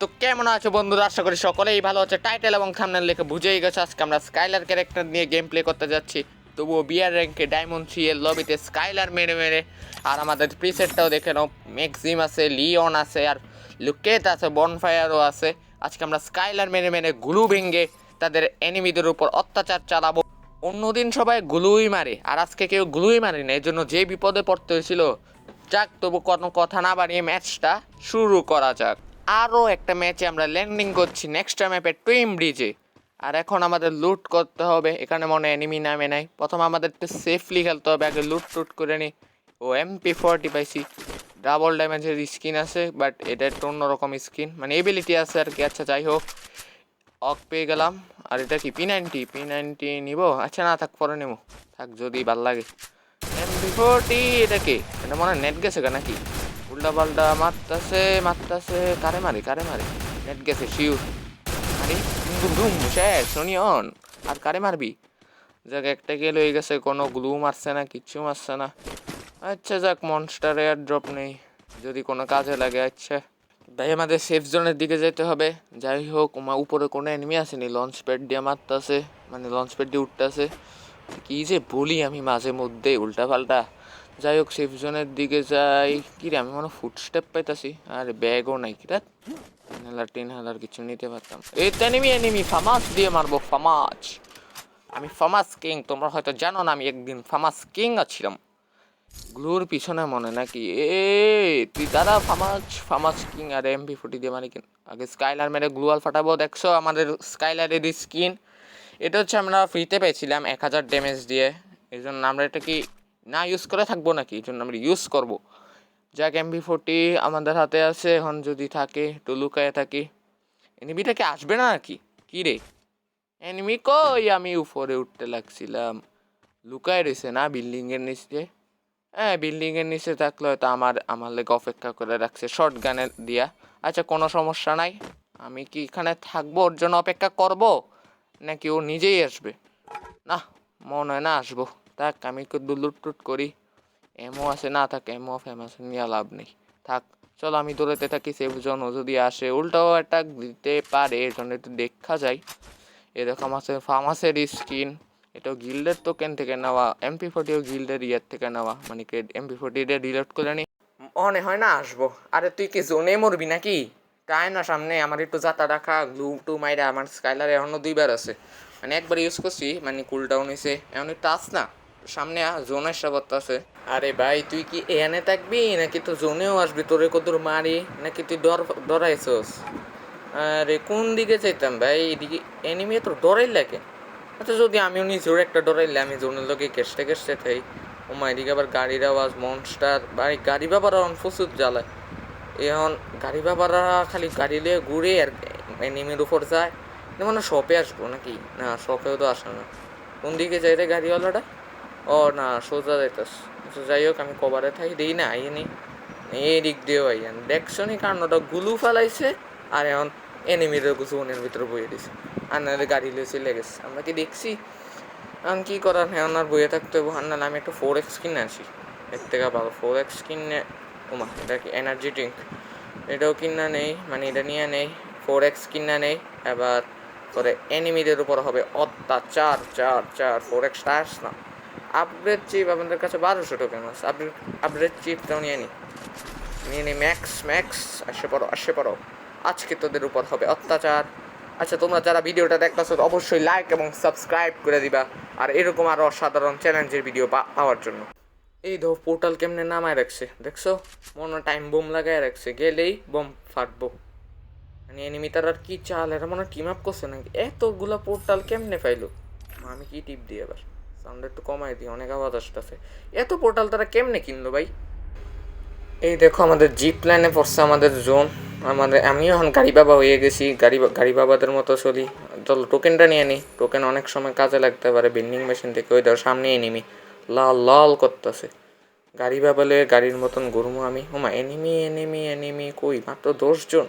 তো কেমন আছো বন্ধুরা? আশা করি সকলেই ভালো আছে। টাইটেল এবং থামনেল লিখে বুঝেই গেছো, আজকে আমরা স্কাইলার ক্যারেক্টার নিয়ে গেম প্লে করতে যাচ্ছি। তবুও বিয়ার র্যাঙ্কে ডায়মন্ড এর লবিতে স্কাইলার মেরে মেরে। আর আমাদের প্রিসেটটাও দেখে নাও ম্যাক্সিম আছে লিওন আছে, আর লুকেট আছে বনফায়ারও আছে। আজকে আমরা স্কাইলার মেরে মেরে গ্লু ভেঙে তাদের এনিমিদের উপর অত্যাচার চালাবো। অন্যদিন সবাই গ্লুই মারে, আর আজকে কেউ গ্লুই মারে না এই জন্য যে বিপদে পড়তে হয়েছিল, যাক তবু কোনো কথা না বাড়িয়ে ম্যাচটা শুরু করা যাক। আরও একটা ম্যাচে আমরা ল্যান্ডিং করছি। নেক্সট ম্যাপে টুইম ব্রিজে আর এখন আমাদের লুট করতে হবে। এখানে মনে এনিমি নামে নাই। প্রথম আমাদের একটু সেফলি খেলতে হবে। আগে লুট টুট করে নি। ও এমপি ফোরটি পাইছি। ডাবল ড্যামেজের স্কিন আছে বাট এটা একটু অন্যরকম স্কিন মানে এবিলিটি আছে আর কি। আচ্ছা যাই হোক। অক পেয়ে গেলাম। আর এটা কি? পি নাইনটি পি নাইনটি নিব? আচ্ছা না, থাক, পরে নেব। থাক, যদি ভালো লাগে। এমপি ফোরটি এটা কি? এটা মনে হয় নেট গেছে নাকি? উল্টা পাল্টা মারতাছে মারতাছে। কারে মারে কারে মারে? নেট গেছে শিউর আরে ডুম ডুম শেষ শনিয়ন আর কারে মারবি? যাক, একটা গেল হয়ে গেছে, কোনো গ্লু মারছে না, কিচ্ছু মারছে না। আচ্ছা যাক মনস্টার এয়ার ড্রপ নেই। যদি কোনো কাজে লাগে আচ্ছা। ভাই, আমাদের সেফ জোনের দিকে যেতে হবে। যাই হোক উপরে কোনো এনিমি আসেনি। লঞ্চ প্যাড দিয়ে মারতাছে। মানে লঞ্চ প্যাড দিয়ে উঠতেছে। কি যে বলি আমি মাঝে মধ্যে উল্টা পাল্টা যাই হোক সেফ জোনের দিকে যাই। কি রে, আমি মনে ফুটস্টেপ পাইতাছি? আর ব্যাগও নাই কি রাত ইনহেলার হাজার কিছু নিতে পারতাম। এই তো এনিমি এনিমি ফামাস দিয়ে মারবো ফামাস আমি ফামাস কিং তোমরা হয়তো জানো না, আমি একদিন ফামাস কিং আছিলাম। গ্লুর পিছনে মনে নাকি? এ, তুই দাদা ফামাস ফামাস কিং আর এমপি ফুটি দিয়ে মানে আগে স্কাইলার মেরে গ্লুয়াল ফাটাবো, দেখছ? আমাদের স্কাইলার স্কাইলারের স্কিন এটা হচ্ছে আমরা ফ্রিতে পেয়েছিলাম এক হাজার ড্যামেজ দিয়ে। এই জন্য আমরা এটা কি না ইউজ করে থাকব নাকি? এই জন্য আমরা ইউজ করব। যাক এমবি ফোরটি আমাদের হাতে আছে। এখন যদি থাকে, একটু লুকায় থাকি। এনিমিটা কি আসবে না নাকি? কী রে? এনিমি কই? আমি উপরে উঠতে লাগছিলাম। লুকায় রয়েছে না বিল্ডিংয়ের নিচে? হ্যাঁ বিল্ডিংয়ের নিচে থাকলে হয়তো আমার আমার লেগে অপেক্ষা করে রাখছে শর্ট গানের দিয়া। আচ্ছা কোনো সমস্যা নাই। আমি কি এখানে থাকব? ওর জন্য অপেক্ষা করব? নাকি ও নিজেই আসবে? না, মনে হয় না আসব। থাক, আমি একটু লুট টুট করি। এমও আছে, না থাকে, এমও ফেমাস নিয়ে লাভ নেই। থাক, চলো আমি দৌড়াতে থাকি সেফ জন ও যদি আসে, উল্টাও অ্যাটাক দিতে পারে, এর জন্য একটু দেখা যায়। এরকম আছে ফার্মাসের স্কিন এটাও গিল্ডের টোকেন থেকে নেওয়া এমপি ফোর্টিও গিল্ডের ইয়ের থেকে নেওয়া মানে এমপি ফোর্টি ডিলিট করে নি। মনে হয় না আসব। আরে তুই কি জোনে মরবি নাকি? তাই না সামনে আমার একটু যাতা রাখা গ্লু টু মাইরা আমার স্কাইলার এখনও দুইবার আছে। মানে একবার ইউজ করছি মানে কুল ডাউন হয়েছে এমন একটু টাচ না। সামনে জোন এসে আছে আরে ভাই, তুই কি এনে থাকবি? নাকি তো জোনেও আসবি? তোরে কদুর মারি? নাকি তুই ডর ডরাইছস আরে, কোন দিকে চাইতাম ভাই? এদিকে এনিমি তো ডরাই লাগে। আচ্ছা যদি আমিও নিজের একটা ডরাইলে আমি জোনের লোকে কেসতে কেসতে থাই। মা এদিকে আবার গাড়ির আওয়াজ, মনস্টার, ভাই, গাড়ি বাবারা অন প্রচুর জ্বালায়। এখন গাড়ি বাবারা খালি গাড়ি লিয়ে ঘুরে আর এনিমির উপর যায়। মানে শপে আসব নাকি? না, শপেও তো আসে না। কোন দিকে যাই রে গাড়িওয়ালাটা? ও, না, সোজা যাইতাস। আচ্ছা যাই হোক আমি কভারে থাকি, দিই না আইনি এই দিক দিয়েও আইয়ান দেখছ নি ওটা গুলু ফেলাইছে, আর এখন এনিমির জোনের ভিতরে বইয়ে দিছে। আর গাড়ি লিয়ে লেগেছে আমরা কি দেখছি? এখন কী করার? হ্যাঁ আর বইয়ে থাকতে হবে নাহলে আমি একটা ফোর এক্স কিনে আসি এর থেকে ভালো ফোর এক্স কিনে ওমা, এটা কি এনার্জি ড্রিঙ্ক এটাও কিনা নেই মানে এটা নিয়ে নেই। ফোর এক্স কিনা নেই। এবার পরে এনিমিদের উপর হবে অত্যাচার। চার চার ফোর এক্স টায়ার্স না। আপগ্রেড চিপ আপনাদের কাছে বারোশো টোকেন আছে। আপগ্রেড আপগ্রেড চিপটাও নিয়ে নিই নিয়ে নিই ম্যাক্স ম্যাক্স আসে পড়ো আসে পড়ো। আজকে তোদের উপর হবে অত্যাচার। আচ্ছা তোমরা যারা ভিডিওটা দেখতেছো, অবশ্যই লাইক এবং সাবস্ক্রাইব করে দিবা। আর এরকম আরও অসাধারণ চ্যালেঞ্জের ভিডিও পাওয়ার জন্য। এই ধো পোর্টাল কেমনে নামায় রাখছে? দেখছ? মনে টাইম বোম লাগায় রাখছে। গেলেই বোম ফাটবো। মানে এনিমি তার আর কি চাল, এরা মনে টিম আপ করছে নাকি? এতগুলা পোর্টাল কেমনে পাইলো? আমি কি টিপ দিই এবার? সাউন্ড একটু কমাই দিই, অনেক আওয়াজ আসতেছে। এত পোর্টাল তারা কেমনে কিনলো ভাই? এই দেখো আমাদের জিপ লাইনে পড়ছে আমাদের জোন আমাদের আমিও এখন গাড়ি বাবা হয়ে গেছি, গাড়ি গাড়ি বাবাদের মতো চলি। চলো টোকেনটা নিয়ে নিই টোকেন অনেক সময় কাজে লাগতে পারে বেন্ডিং মেশিন থেকে ওই ধর সামনে এনিমি লাল লাল করতেছে। গাড়ি বাবা বাবালে গাড়ির মতন ঘুরমো আমি। ওমা এনিমি এনিমি এনিমি কই? মাত্র দশজন।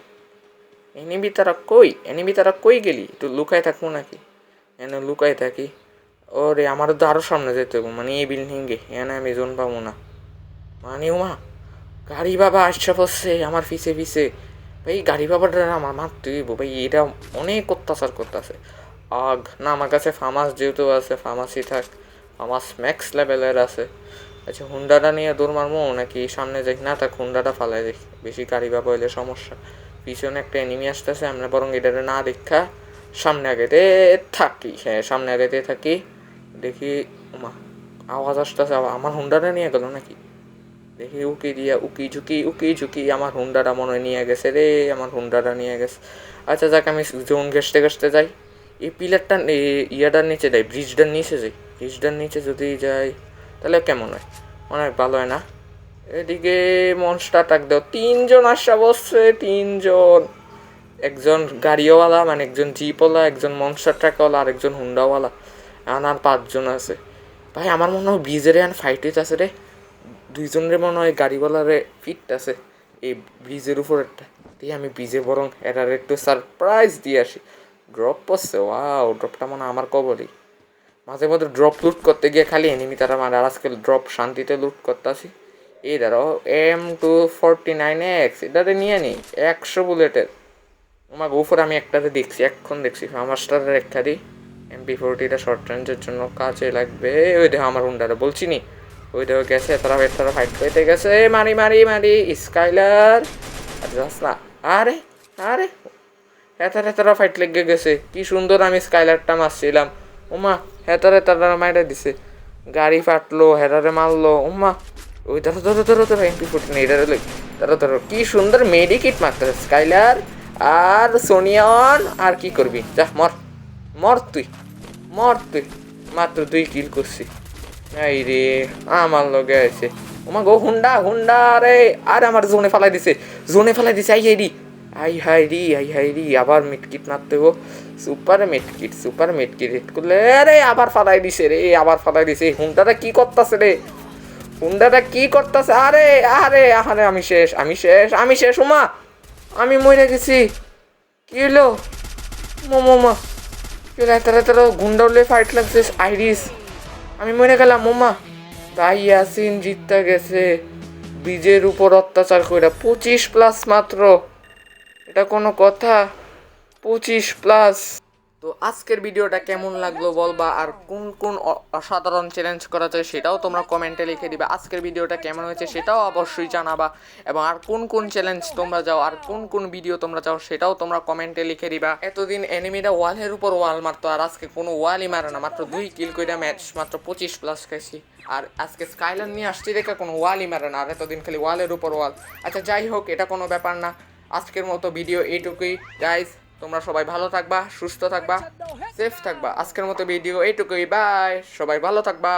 এনিমি তারা কই? এনিমি তারা কই গেলি? একটু লুকায় থাকব নাকি? এনে লুকায় থাকি। ওরে, আমারও তো আরও সামনে যেতে হবে। মানে এই বিল্ডিংয়ে এনে আমি জোন পাবো না। মানে উমা, গাড়ি বাবা আসছে পড়ছে আমার পিছে পিছে। ভাই, গাড়ি বাবাটা আমার মারতে হইব। ভাই, এটা অনেক অত্যাচার করতেছে। আগ, না, আমার কাছে ফার্মাস যেহেতু আছে ফার্মাসি থাক। ফার্মাস ম্যাক্স লেভেলের আছে। আচ্ছা হুন্ডাটা নিয়ে দৌড় মারবো নাকি সামনে যাই? না থাক হুন্ডাটা ফালাই দেখি বেশি গাড়ি বাবা হইলে সমস্যা। পিছনে একটা এনিমি আসতেছে, আমরা বরং এটারে না দেখা। সামনে আগেতে থাকি। হ্যাঁ সামনে আগেতে থাকি। দেখি আওয়াজ আসতেছে আমার হুন্ডাটা নিয়ে গেল নাকি? দেখি, উকি দিয়া, উকি ঝুঁকি উকি ঝুঁকি, আমার হুন্ডাটা মনে নিয়ে গেছে রে, আমার হুন্ডাটা নিয়ে গেছে। আচ্ছা যাক, আমি জোন ঘেসতে ঘেসতে যাই। এই পিলারটা ইয়াটার নিচে যাই, ব্রিজটার নিচে যাই। ব্রিজটার নিচে যদি যাই, তাহলে কেমন হয়? অনেক ভালো হয় না? এদিকে মনস্টার টাক দাও। তিনজন আসা বসছে, তিনজন। একজন গাড়িওয়ালা মানে একজন জিপওয়ালা একজন মনস্টার ট্রাকওয়ালা আর একজন হুন্ডাওয়ালা। আর পাঁচজন আছে। ভাই, আমার মনে হয় ব্রিজের এখন ফাইট আছে রে। দুইজনের মনে হয় গাড়িওয়ালারে ফিট আছে এই ব্রিজের উপর একটা। দিয়ে আমি ব্রিজে বরং এটার একটু সারপ্রাইজ দিয়ে আসি। ড্রপ পড়ছে ওয়াও ড্রপটা মনে আমার কবরই। মাঝে মধ্যে ড্রপ লুট করতে গিয়ে খালি এনিমি তারা মানে আজকাল ড্রপ শান্তিতে লুট করতে আসি। এই ধরো M two forty nine X এটাতে নিয়ে নি, একশো বুলেটের আমার উপর আমি একটাতে দেখছি, এক্ষণ দেখছি, আমার স্টারের একটা দিই। এমপি ফোরটিটা শর্ট রেঞ্জের জন্য কাজে লাগবে। ওই দেখো আমার হুন্ডারে বলছি নি ওই দেখো গেছে তারা তারা ফাইট পেতে গেছে। মারি মারি মারি স্কাইলার আরে আরে হেতারে তারা ফাইট লেগে গেছে। কি সুন্দর আমি স্কাইলারটা মারছিলাম। ওমা হেতারে তারা মাইরে দিছে। গাড়ি ফাটলো, হেতারে মারলো। ওমা ওই ধরো ধরো ধরো ধরো এমপি ফোরটিন এটারে ধরো ধরো কি সুন্দর মেডিকিট মারতেছে স্কাইলার আর সোনিয়ন আর কি করবি? যা, মর। মর তুই মর তুই মাত্র দুই কিল করছি। এই রে, আমার লগে আছে। ওমা গো হুন্ডা হুন্ডা রে, আর আমার জোনে ফেলাই দিছে, জোনে ফেলাই দিছে, আই হাই রি, আই হাই রি, আই হাই রি, আবার মিটকিট মারতে গো super medkit super medkit hit করলে রে আবার ফালাই দিছে রে, আবার ফালাই দিছে। হুন্ডাটা কি করতেছে রে? হুন্ডাটা কি করতেছে? আরে আরে আরে, আমি শেষ আমি শেষ আমি শেষ উমা আমি মরে গেছি। কি হলো? মোমো কি এত গুন্ডাউলে ফাইট লাগছে আইরিস আমি মরে গেলাম মোমা তাই ইয়াসিন জিততে গেছে বীজের উপর অত্যাচার করে পঁচিশ প্লাস মাত্র এটা কোনো কথা পঁচিশ প্লাস তো আজকের ভিডিওটা কেমন লাগল বলবা? আর কোন কোন অসাধারণ চ্যালেঞ্জ করা যায় সেটাও তোমরা কমেন্টে লিখে দিবে। আজকের ভিডিওটা কেমন হয়েছে সেটাও অবশ্যই জানাবা। এবং আর কোন কোন চ্যালেঞ্জ তোমরা যাও, আর কোন কোন ভিডিও তোমরা চাও সেটাও তোমরা কমেন্টে লিখে দিবা। এতদিন এনিমিটা ওয়ালের উপর ওয়াল মারতো, আর আজকে কোনো ওয়ালই মারে না। মাত্র দুই কিল কইরা ম্যাচ মাত্র পঁচিশ প্লাস খাইছি। আর আজকে স্কাইলার নিয়ে আসছি দেখে কোনো ওয়ালই মারে না, আর এতদিন খালি ওয়ালের উপর ওয়াল। আচ্ছা যাই হোক, এটা কোনো ব্যাপার না। আজকের মতো ভিডিও এইটুকুই। গাইজ তোমরা সবাই ভালো থাকবা সুস্থ থাকবা সেফ থাকবা। আজকের মতো ভিডিও এইটুকুই। বাই সবাই ভালো থাকবা।